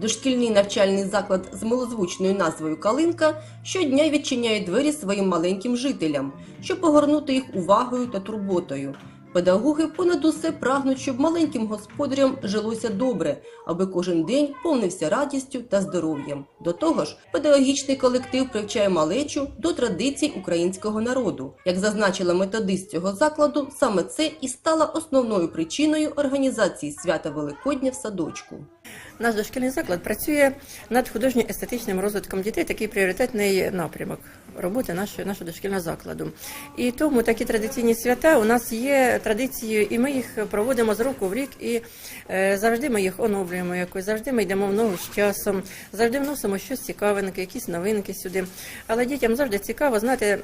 Дошкільний навчальний заклад з милозвучною назвою Калинка щодня відчиняє двері своїм маленьким жителям, щоб погорнути їх увагою та турботою. Педагоги понад усе прагнуть, щоб маленьким господарям жилося добре, аби кожен день повнився радістю та здоров'ям. До того ж, педагогічний колектив привчає малечу до традицій українського народу. Як зазначила методист цього закладу, саме це і стало основною причиною організації свята Великодня в садочку. Наш дошкільний заклад працює над художньо-естетичним розвитком дітей, такий пріоритетний напрямок роботи нашого, нашого дошкільного закладу. І тому такі традиційні свята у нас є традицією, і ми їх проводимо з року в рік, і е, завжди ми їх оновлюємо якось, завжди ми йдемо в ногу з часом, завжди вносимо щось цікавинки, якісь новинки сюди. Але дітям завжди цікаво знати.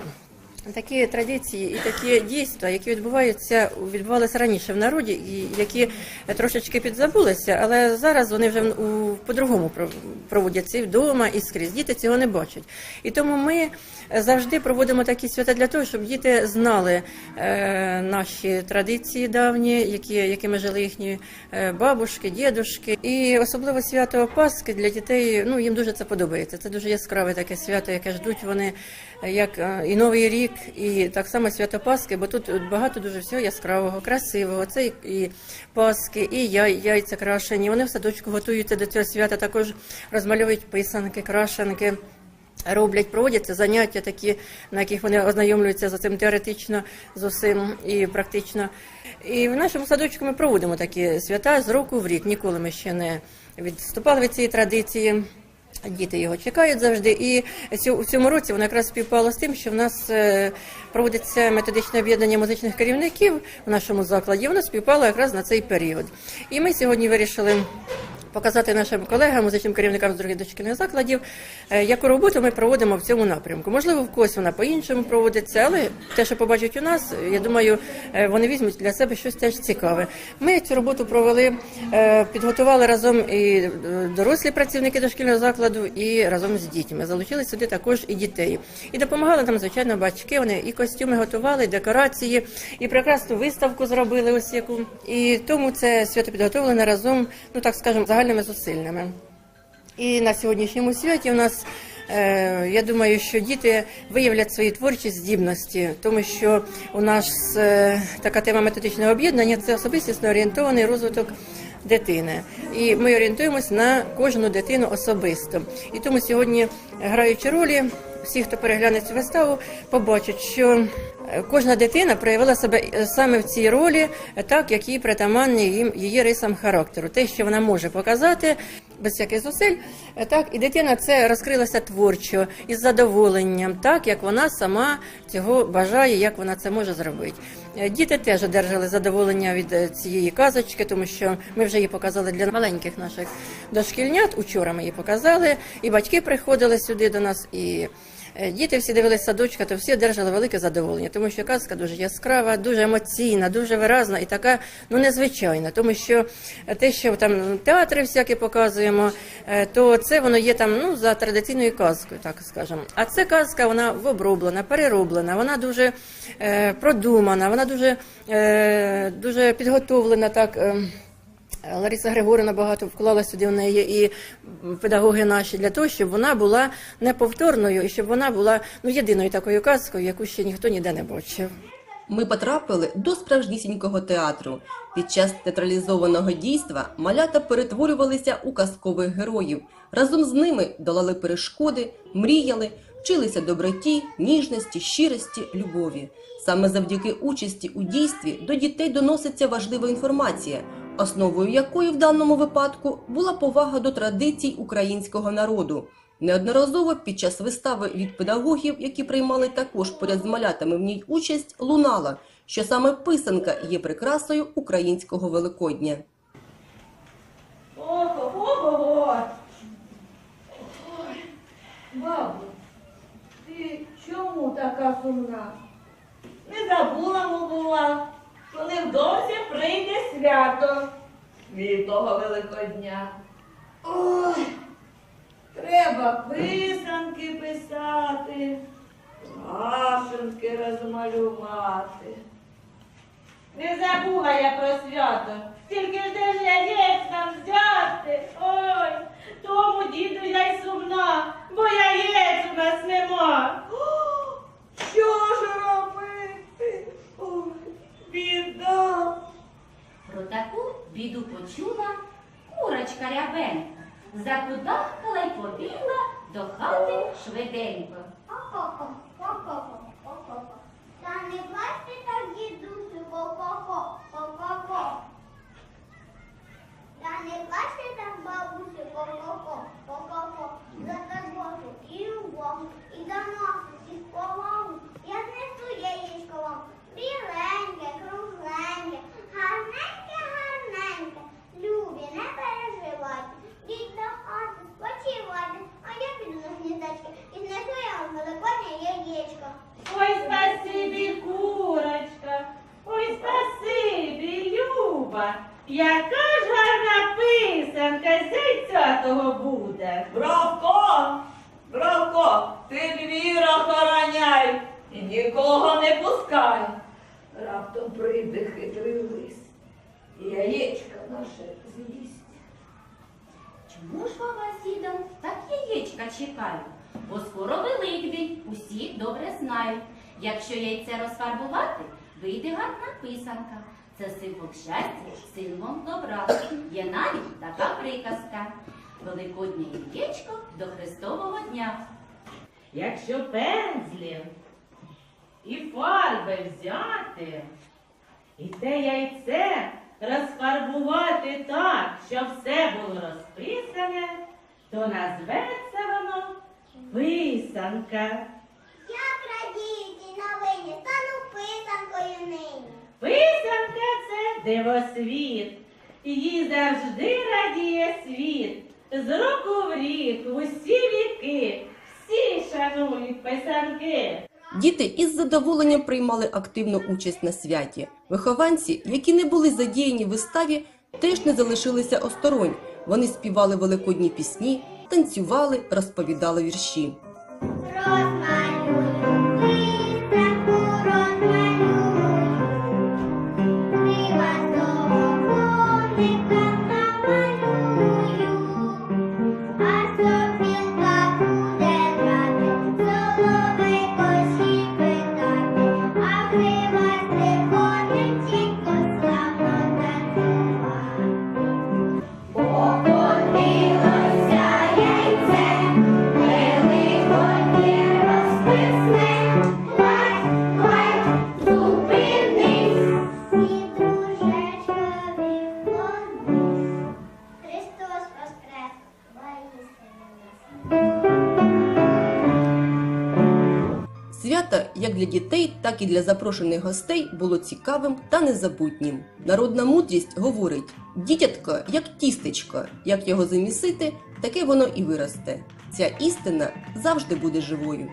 Такі традиції і такі дійства, які відбуваються, відбувалися раніше в народі, і які трошечки підзабулися, але зараз вони вже по-другому пров- проводяться і вдома, і скрізь. Діти цього не бачать. І тому ми завжди проводимо такі свята для того, щоб діти знали е, наші традиції давні, які, якими жили їхні е, бабушки, дідушки. І особливо свято Пасхи для дітей. Ну їм дуже це подобається. Це дуже яскраве таке свято, яке ждуть вони як е, і Новий рік, і так само свято Пасхи, бо тут багато дуже всього яскравого, красивого. Це і, Пасхи, і яй, яйця крашені. Вони в садочку готуються до цього свята, також розмальовують писанки, крашенки. Роблять, проводяться заняття такі, на яких вони ознайомлюються з цим теоретично, з усім і практично. І в нашому садочку ми проводимо такі свята з року в рік. Ніколи ми ще не відступали від цієї традиції. Діти його чекають завжди. І у цьому році воно якраз співпало з тим, що в нас е, проводиться методичне об'єднання музичних керівників в нашому закладі. Воно співпало якраз на цей період. І ми сьогодні вирішили показати нашим колегам, музичним керівникам з других дошкільних закладів, е, яку роботу ми проводимо в цьому напрямку. Можливо, в когось вона по-іншому проводиться, але те, що побачать у нас, я думаю, е, вони візьмуть для себе щось теж цікаве. Ми цю роботу провели, е, підготували разом і дорослі працівники дошкільного закладу, і разом з дітьми. Залучили сюди також і дітей. І допомагали нам, звичайно, батьки. Вони і костюми готували, і декорації, і прекрасну виставку зробили ось яку. І тому це свято підготовлене разом, ну так скажемо, загальними зусиллями. І на сьогоднішньому святі у нас. е, Я думаю, що діти виявлять свої творчі здібності, тому що у нас е, така тема методичного об'єднання це особистісно орієнтований розвиток дитини. І ми орієнтуємось на кожну дитину особисто. І тому сьогодні, граючи ролі, всі, хто перегляне цю виставу, побачать, що кожна дитина проявила себе е, саме в цій ролі, е, так як їй притаманні їм її рисам характеру, те, що вона може показати без всяких зусиль. Е, Так, і дитина це розкрилася творчо із задоволенням, так як вона сама цього бажає, як вона це може зробити. Діти теж одержали задоволення від цієї казочки, тому що ми вже її показали для маленьких наших дошкільнят. Учора ми її показали, і батьки приходили сюди до нас, і діти всі дивились садочка, то всі одержали велике задоволення, тому що казка дуже яскрава, дуже емоційна, дуже виразна і така ну незвичайна. Тому що е, те, що там театри всякі показуємо, е, то це воно є там ну за традиційною казкою, так скажемо. А це казка, вона оброблена, перероблена, вона дуже е, продумана, вона дуже, е, дуже підготовлена так. Е, Лариса Григорівна багато вклала сюди в неї і педагоги наші для того, щоб вона була неповторною і щоб вона була ну єдиною такою казкою, яку ще ніхто ніде не бачив. Ми потрапили до справжнісінького театру. Під час театралізованого дійства малята перетворювалися у казкових героїв. Разом з ними долали перешкоди, мріяли, вчилися доброті, ніжності, щирості, любові. Саме завдяки участі у дійстві до дітей доноситься важлива інформація, основою якої в даному випадку була повага до традицій українського народу. Неодноразово під час вистави від педагогів, які приймали також поряд з малятами в ній участь, лунала, що саме писанка є прикрасою українського Великодня. Ого-го-го! Ой, бабу, ти чому така сумна? Не забула, мовила, що невдовзі прийде свято святого Великодня. Ой, треба писанки писати, машинки розмалювати. Не забула я про свято. Тільки ж де ж яєць нам взяти? Ой, Тому діду я й сумна, бо яєць у нас нема. Що ж робити? Ой, біда. Біду почула курочка рябенька. Закудахкала й побігла до хати швиденько. Ко-ко-ко, ко-ко-ко, ко-ко-ко. Та не плачте так, дідусю, ко-ко-ко, ко-ко-ко. Та не плачте так, бабусю, ко-ко-ко, ко-ко-ко. За турботу і любов, і доносу, і повагу. Я знесу яєчко вам, біленьке, кругленьке, гарненьке, гарненьке. Любі, не переживайте, діть до хати, спочивайте, а я піду на гніздечки і знесу я вам великоднє яєчко. Ой, спасибі, курочка, ой, спасибі, Люба. Яка ж гарна писанка зійця того буде. Бравко, Бравко, ти двір охороняй і нікого не пускай. Раптом прийде хитрий лис. І яєчка наше з'їсть. Чому ж баба з так яєчка чекають? Бо скоро Великдень, усі добре знають. Якщо яйце розфарбувати, вийде гарна писанка. Це символ щастя, символ добра. Є навіть така приказка. Великоднє яєчко до Христового дня. Якщо пензлів і фарби взяти, і те яйце розфарбувати так, щоб все було розписане, то назветься воно писанка. Як радіють і новині, стану писанкою нині. Писанка це дивосвіт, їй завжди радіє світ. З року в рік, в усі віки, всі шанують писанки. Діти із задоволенням приймали активну участь на святі. Вихованці, які не були задіяні в виставі, теж не залишилися осторонь. Вони співали великодні пісні, танцювали, розповідали вірші. Як для дітей, так і для запрошених гостей було цікавим та незабутнім. Народна мудрість говорить: дітятко як тістечко, як його замісити, таке воно і виросте. Ця істина завжди буде живою.